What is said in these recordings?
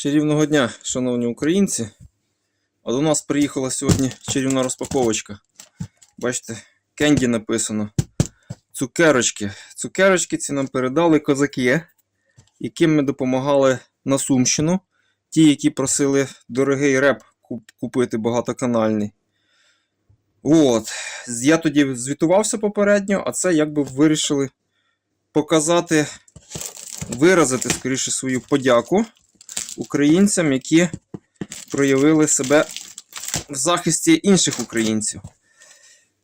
Чарівного дня, шановні українці. А до нас приїхала сьогодні чарівна розпаковочка. Бачите, кенді написано. Цукерочки. Цукерочки ці нам передали козаки, яким ми допомагали на Сумщину. Ті, які просили дорогий реп купити багатоканальний. От. Я тоді звітувався попередньо, а це якби вирішили показати, виразити скоріше свою подяку українцям, які проявили себе в захисті інших українців.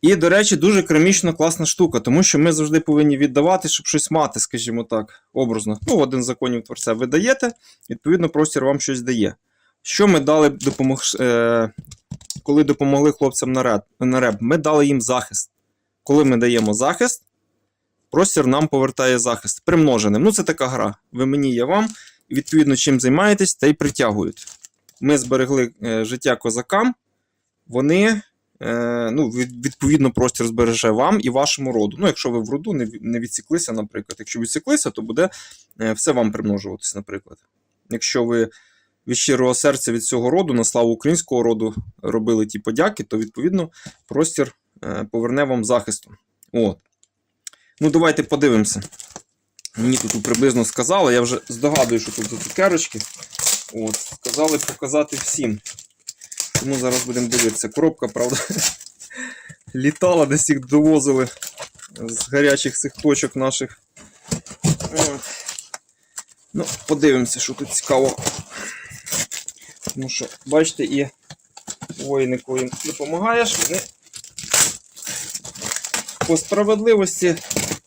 І, до речі, дуже керамічна класна штука, тому що ми завжди повинні віддавати, щоб щось мати, скажімо так, образно. Ну, один законів творця ви даєте, відповідно, простір вам щось дає. Що ми дали, допомог... е... коли допомогли хлопцям на реп? Ми дали їм захист. Коли ми даємо захист, простір нам повертає захист примноженим. Ну, це така гра. Ви мені, я вам. Відповідно, чим займаєтесь, те й притягують. Ми зберегли е, життя козакам, вони, е, ну, від- відповідно, простір збереже вам і вашому роду. Ну, якщо ви в роду не, відсіклися, наприклад. Якщо відсіклися, то буде е, все вам примножуватись, наприклад. Якщо ви від щирого серця від цього роду, на славу українського роду, робили ті подяки, то відповідно простір поверне вам захистом. От. Ну, давайте подивимося. Мені тут приблизно сказали, я вже здогадую, що тут за цукерочки. От, сказали показати всім. Тому зараз будемо дивитися. Коробка, правда, літала, десь їх довозили з гарячих цих точок наших. Ну, подивимося, що тут цікаво. Тому що, бачите, і воїни, їм допомагаєш, вони по справедливості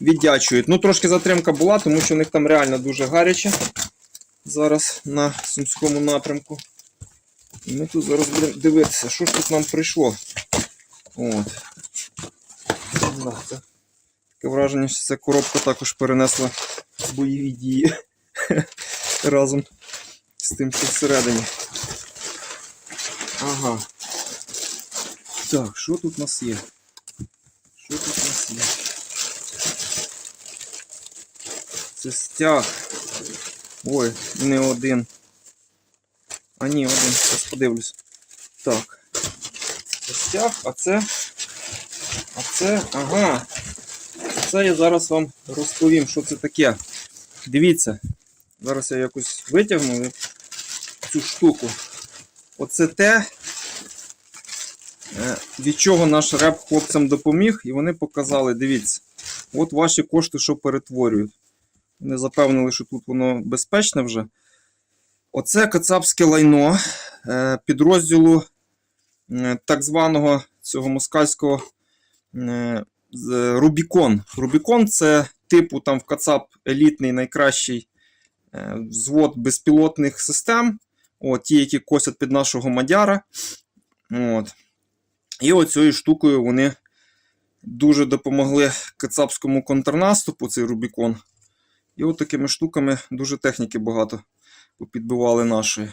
віддячують. Ну, трошки затримка була, тому що у них там реально дуже гаряче зараз на Сумському напрямку. І ми тут зараз будемо дивитися, що ж тут нам прийшло. От. Таке враження, що ця коробка також перенесла бойові дії разом з тим, що всередині. Ага. Так, що тут у нас є? Що тут у нас є? Це стяг. Ой, не один. А ні, один. Зараз подивлюсь. Так. Це стяг, а це. А це. Ага. Це я зараз вам розповім, що це таке. Дивіться. Зараз я якось витягну цю штуку. Оце те, е, від чого наш реп хлопцям допоміг, і вони показали, дивіться, от ваші кошти, що перетворюють. Вони запевнили, що тут воно безпечне вже. Оце кацапське лайно е, підрозділу е, так званого цього москальського е, Рубікон. Рубікон це типу там в Кацап елітний найкращий взвод безпілотних систем. От, ті, які косять під нашого мадяра. От. І оцією штукою вони дуже допомогли кацапському контрнаступу, цей Рубікон. І от такими штуками дуже техніки багато попідбивали нашої.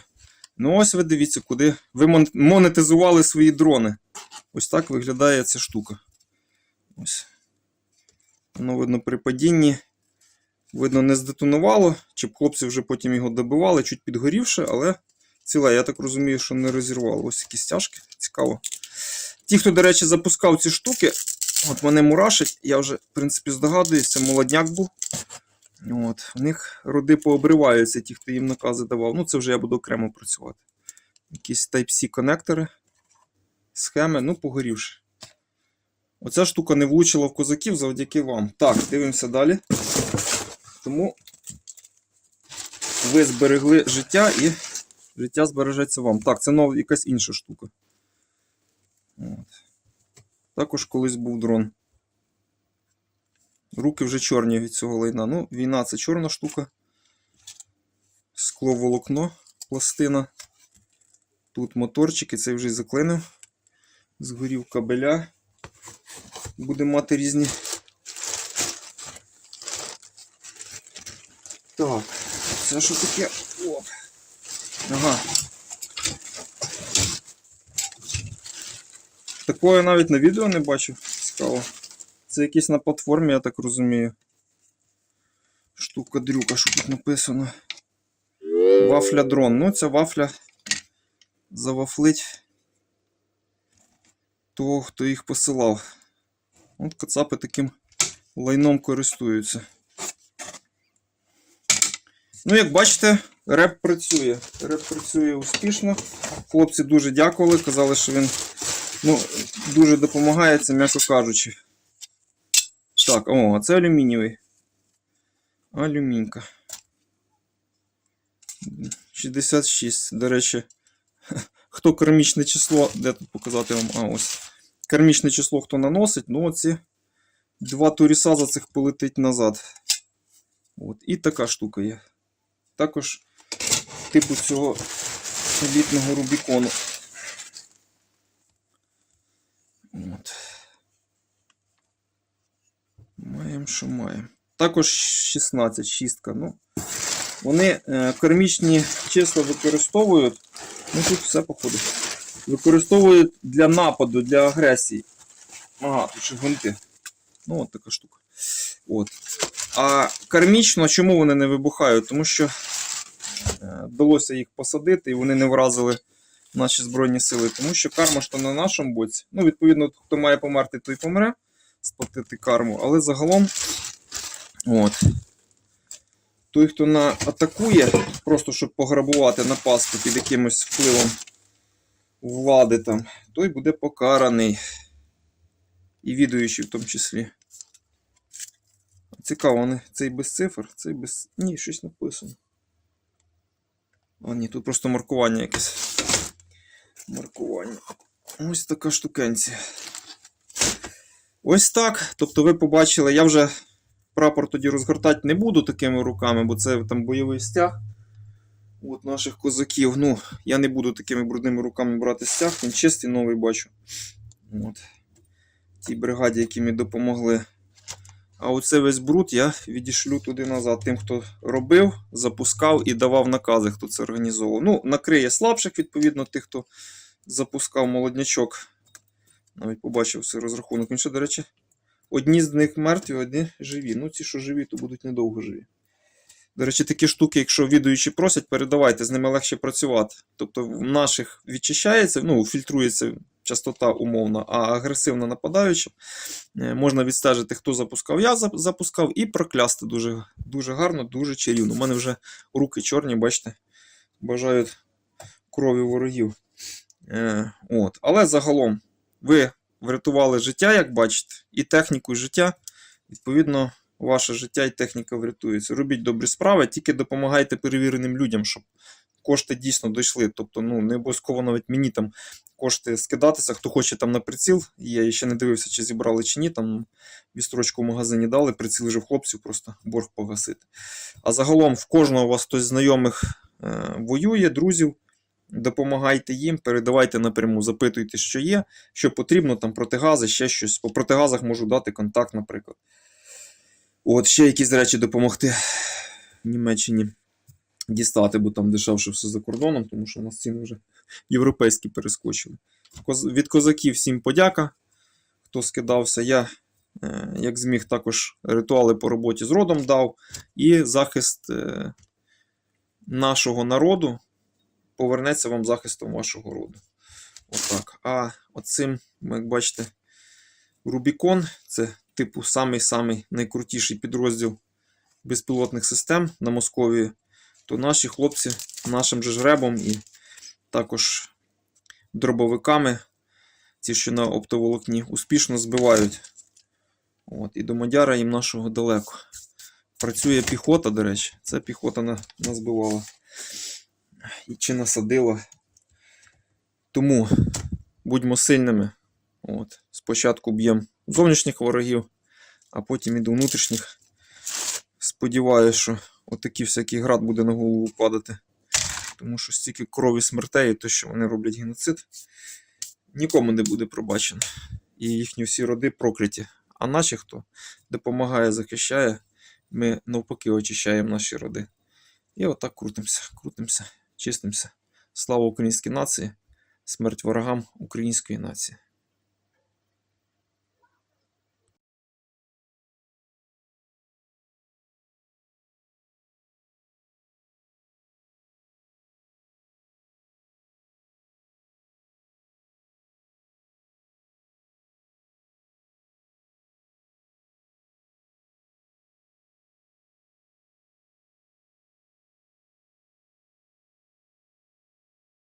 Ну ось ви дивіться, куди ви монетизували свої дрони. Ось так виглядає ця штука. Ось. Воно видно при падінні. Видно, не здетонувало, чи б хлопці вже потім його добивали, чуть підгорівши, але ціле, я так розумію, що не розірвало. Ось які стяжки. Цікаво. Ті, хто, до речі, запускав ці штуки, от мене мурашить, я вже, в принципі, здогадуюсь, це молодняк був. От, у них роди пообриваються, ті, хто їм накази давав. Ну, це вже я буду окремо працювати. Якісь Type-C конектори, схеми, ну, погорівши. Оця штука не влучила в козаків завдяки вам. Так, дивимося далі. Тому ви зберегли життя і життя збережеться вам. Так, це нова якась інша штука. От. Також колись був дрон. Руки вже чорні від цього лайна. Ну, війна це чорна штука. Скло волокно, пластина. Тут моторчики, цей вже заклинив. Згорів кабеля. Буде мати різні. Так, це що таке? Оп. Ага. Такого я навіть на відео не бачив. Цікаво. Це якийсь на платформі, я так розумію. Штука дрюка, що тут написано. Вафля дрон. Ну, ця вафля завафлить того, хто їх посилав. От кацапи таким лайном користуються. Ну, як бачите, реп працює. Реп працює успішно. Хлопці дуже дякували. Казали, що він ну, дуже допомагає, це м'яко кажучи. Так, о, а це алюмінієвий. Алюмінька. 66. До речі, хто кармічне число, де тут показати вам? А, ось. Кармічне число хто наносить, ну оці два туріса за цих полетить назад. От. І така штука є. Також типу цього елітного Рубікону. От. Маємо, що маємо. Також 16, шістка. Ну, вони е, кармічні числа використовують. Ну тут все походу. Використовують для нападу, для агресії. Ага, тут ще гвинти. Ну, от така штука. От. А кармічно, чому вони не вибухають? Тому що е, вдалося їх посадити і вони не вразили наші Збройні сили. Тому що карма ж то на нашому боці. Ну, відповідно, хто має померти, той помре, сплатити карму. Але загалом, от. Той, хто на атакує, просто щоб пограбувати, напасти під якимось впливом влади там, той буде покараний. І відуючий в тому числі. Цікаво, вони цей без цифр, цей без. Ні, щось написано. А, ні, тут просто маркування якесь. Маркування. Ось така штукенція. Ось так. Тобто ви побачили, я вже прапор тоді розгортати не буду такими руками, бо це там бойовий стяг. От наших козаків. Ну, я не буду такими брудними руками брати стяг, він чистий новий бачу. От. Тій бригаді, які мені допомогли. А оце весь бруд я відішлю туди назад. Тим, хто робив, запускав і давав накази, хто це організовував. Ну, накриє слабших, відповідно, тих, хто запускав молоднячок. Навіть побачив цей розрахунок. Він ще, до речі, одні з них мертві, одні живі. Ну, ці, що живі, то будуть недовго живі. До речі, такі штуки, якщо відуючі просять, передавайте, з ними легше працювати. Тобто в наших відчищається, ну, фільтрується частота умовна, а агресивно нападаюча. е, Можна відстежити, хто запускав. Я запускав, і проклясти дуже, дуже гарно, дуже чарівно. У мене вже руки чорні, бачите, бажають крові ворогів. Е, от. Але загалом ви врятували життя, як бачите, і техніку, і життя. Відповідно, ваше життя і техніка врятується. Робіть добрі справи, тільки допомагайте перевіреним людям, щоб кошти дійсно дійшли. Тобто, ну, не обов'язково навіть мені там кошти скидатися, хто хоче там на приціл. Я ще не дивився, чи зібрали чи ні. Там вістрочку в магазині дали, приціл вже в хлопців, просто борг погасити. А загалом в кожного у вас хтось знайомих е, воює, друзів. Допомагайте їм, передавайте напряму, запитуйте, що є, що потрібно, там протигази, ще щось. По протигазах можу дати контакт, наприклад. От, ще якісь речі допомогти Німеччині дістати, бо там дешевше все за кордоном, тому що у нас ціни вже європейські перескочили. Від козаків всім подяка, хто скидався. Я, е, як зміг, також ритуали по роботі з родом дав і захист е, нашого народу повернеться вам захистом вашого роду. Отак. А оцим, як бачите, Рубікон це типу самий-самий найкрутіший підрозділ безпілотних систем на Московії. То наші хлопці нашим же жребом і також дробовиками, ці, що на оптоволокні, успішно збивають. От, і до Мадяра їм нашого далеко. Працює піхота, до речі, це піхота на, нас збивала. І чи насадила. Тому будьмо сильними. От. Спочатку б'ємо зовнішніх ворогів, а потім і до внутрішніх. Сподіваюсь, що отакий всякий град буде на голову падати. Тому що стільки крові смертей, і те, що вони роблять геноцид, нікому не буде пробачено. І їхні всі роди прокляті. А наші, хто допомагає, захищає, ми навпаки очищаємо наші роди. І отак крутимося, крутимося, чистимося. Слава українській нації, смерть ворогам української нації.